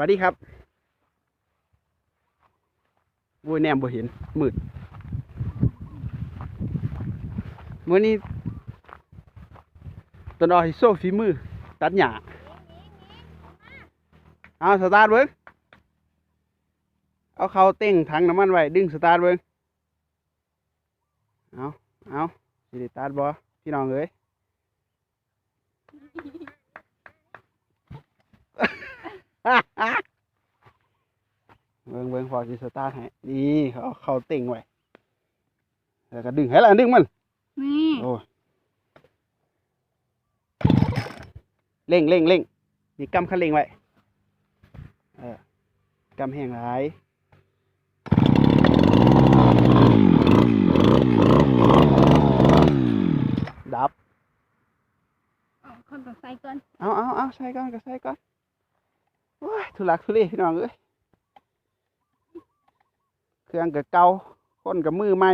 วัสดีครับโว้ยแนมบ่เห็นมืดมื้อนี้ต้นอ้อยโซ่ฝีมือ ตัดหญ้าเอาสตาร์ทเบิ่งเอาเขาเต้งถังน้ำมันไว้ ดึงสตาร์ทเบิ่งเอาเอาสิได้ตัดบ่พี่น้องเอ้ย เบิ่งเบิ่งพอสิสตาร์ทให้นี่เขาเอาเข้าเต่งไว้แล้วก็ดึงให้ละดึงมันนี่โอ้ยเร่งเร่งเร่งนี่กำคันเร่งไว้เออกำแห้งหลายดับเอาคนต้องใส่ก่อนเอาเอาเอาใส่ก่อนก็ใส่ก่อน โอ้ยทุลักทุเลพี่น้องเอ้ยเครื่องกับเกาคนกับมือใหม่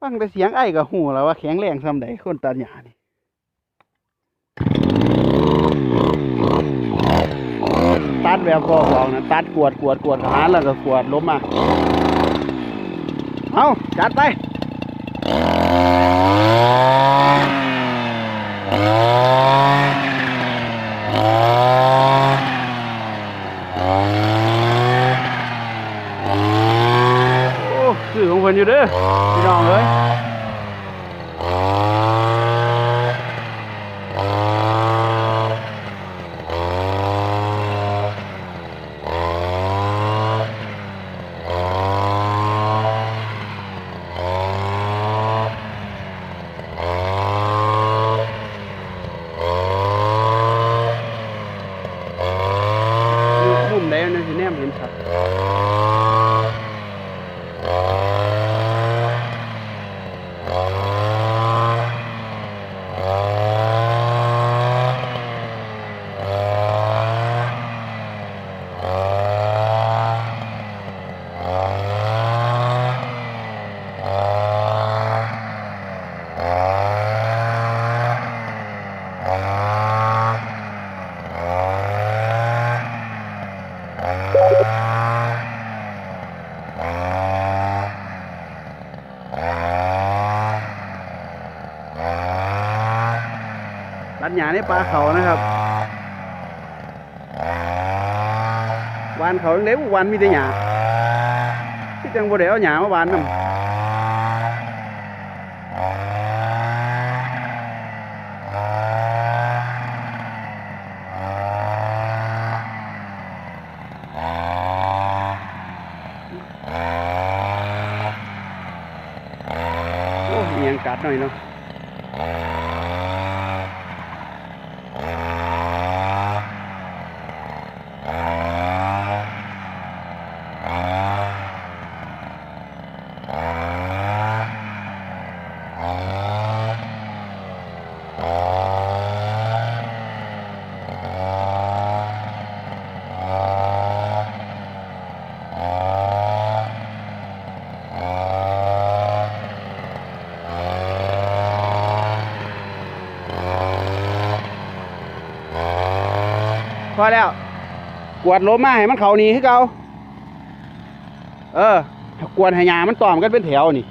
ฟังแต่เสียงไอ้กับหูแล้วว่าแข็งแรงซำใดคนตัดหญ้านี่ตัดแบบกอบอกนะตัดกวดกวดกวดหาแล้วก็กวดล้มมาเอาจัดไป โอ้คือของเพิ่นอยู่เด้อพี่น้องเอ้ยอยู่ ตัดหญ้าในป่าเขานะครับวานเขาจังได๋วานมีแต่หญ้าที่จังบ่ได้เอาหญ้ามาวานนำ โอ้ยอิหยังกั ดหน่อยเนาะ พอแล้ว กวดโลมาให้มันเขานี่คือเขาเออกวนให้ยามันตอมกันเป็นแถวนี่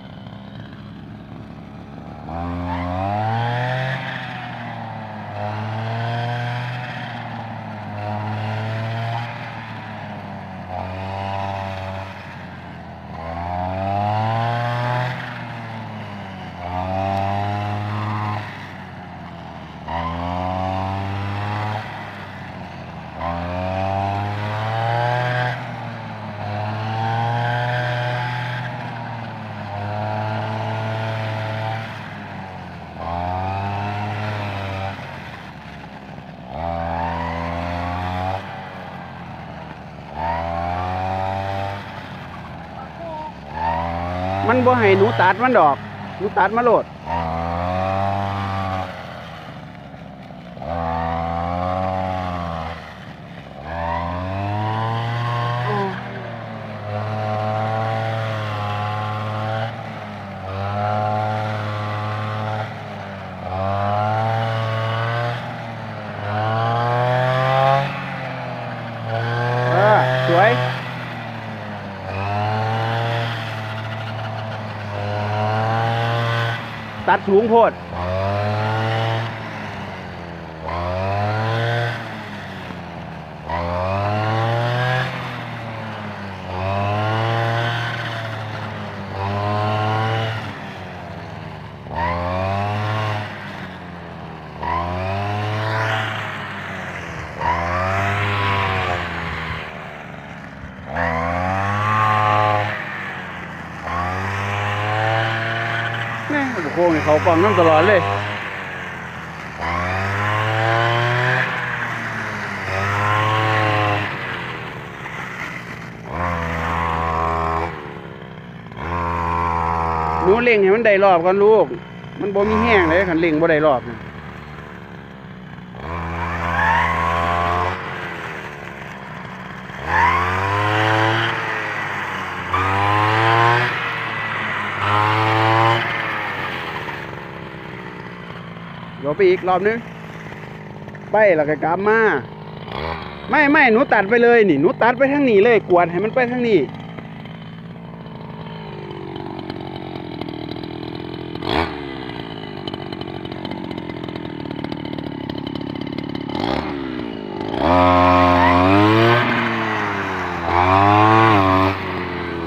มันบ่ให้หนูตัดมันดอก หนูตัดมาโหลด สูงโพดนี่บุ โค้งเขาฟังนั่นตลอดเลยหนูเล่งให้มันได้รอบกันลูก มันบ่มีแห้งเลยคันเล่งบ่ได้รอบน่ะ เดี๋ยวไปอีกรอบนึงไปแล้วก็กลับมาไม่ไม่หนูตัดไปเลยนี่หนูตัดไปทางนี้เลยกวดให้มันไปทางนี้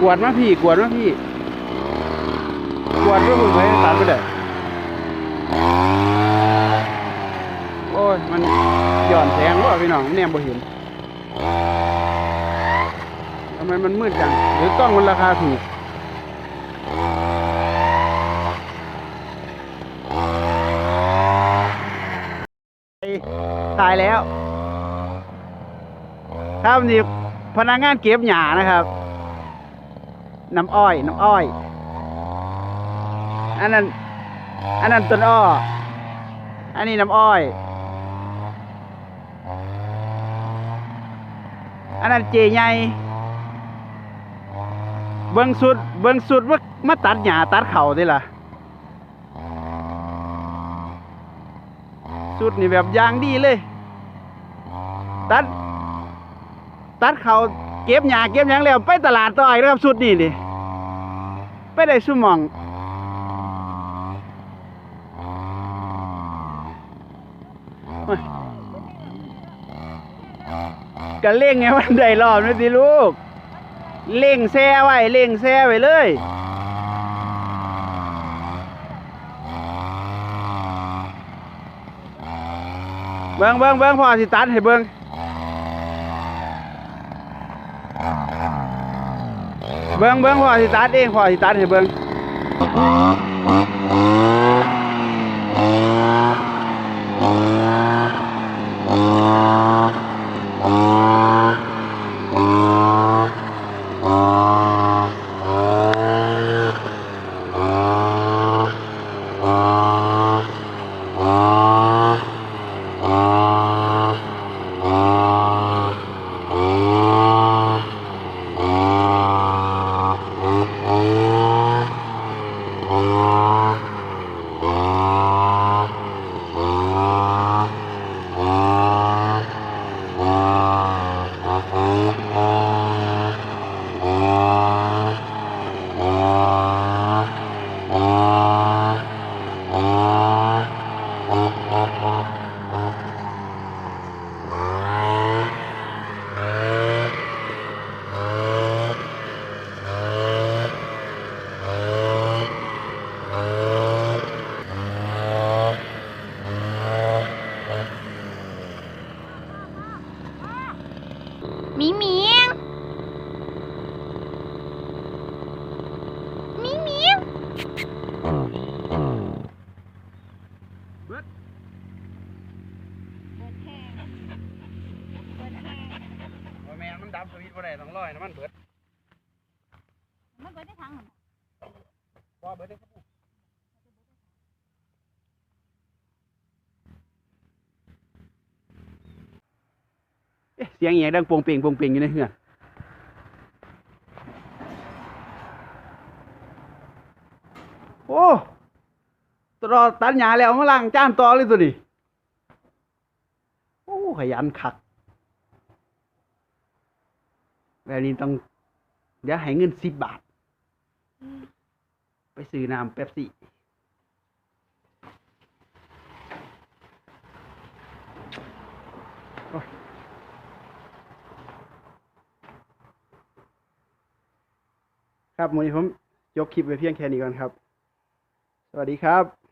กวดมาพี่กวดมาพี่กวดเพื่อผมไปตัดไปเลยโอ้ ยมันหย่อนแสงว่าพี่น้องเนี่ยบ่เห็นทำไมมันมืดจังหรือกล้องมันราคาถูกตายแล้ว ครับนี่พนักงานเก็บหยานะครับ น้ำอ้อย น้ำอ้อย อันนั้น อันนั้นต้นอ้อ อันนี้น้ำอ้อย อันนั้นเจใหญ่เบิ้งสุดเบิ้งสุดว่ามาตัดหญ้าตัดเขาได้ล่ะสุดนี่แบบยางดีเลย ตัด ตัดเขาเก็บหญ้าเก็บหยังแล้วไปตลาดต่ออีกนะครับสุดนี่นี่ไปได้สุมอง ก็เล่งไงวันใดรอบนี่สิลูก เล่งแซ่ไว้เล่งแซ่ไว้เลย เบิ้งเบิ้งเบิ้งพอสิตัดให้เบิ้งเบิ้งเบิ้งพอสิตัดเองพอสิตัดให้เบิ้งแม่มัน ดับสวิตช์บ่ได้ต้องรอยน้ำมันเบิดมันเบิดได้ทางหนึ่งบ่เบิดได้ครับเอ๊ะเสียงอหย่างดังโปงเป่งโปงเป่งอยู่ในเฮือนโอ้ตลอดตัดหญ้าแล้วมาล้างจานต่อเลยตัวนี้โอ้ขยันคัก แบบนี้ต้องเดี๋ยวให้เงินสิบบาท ไปซื้อน้ำเป๊ปซี่ครับวันนี้ผมยกคลิปไว้เพียงแค่นี้ก่อนครับ สวัสดีครับ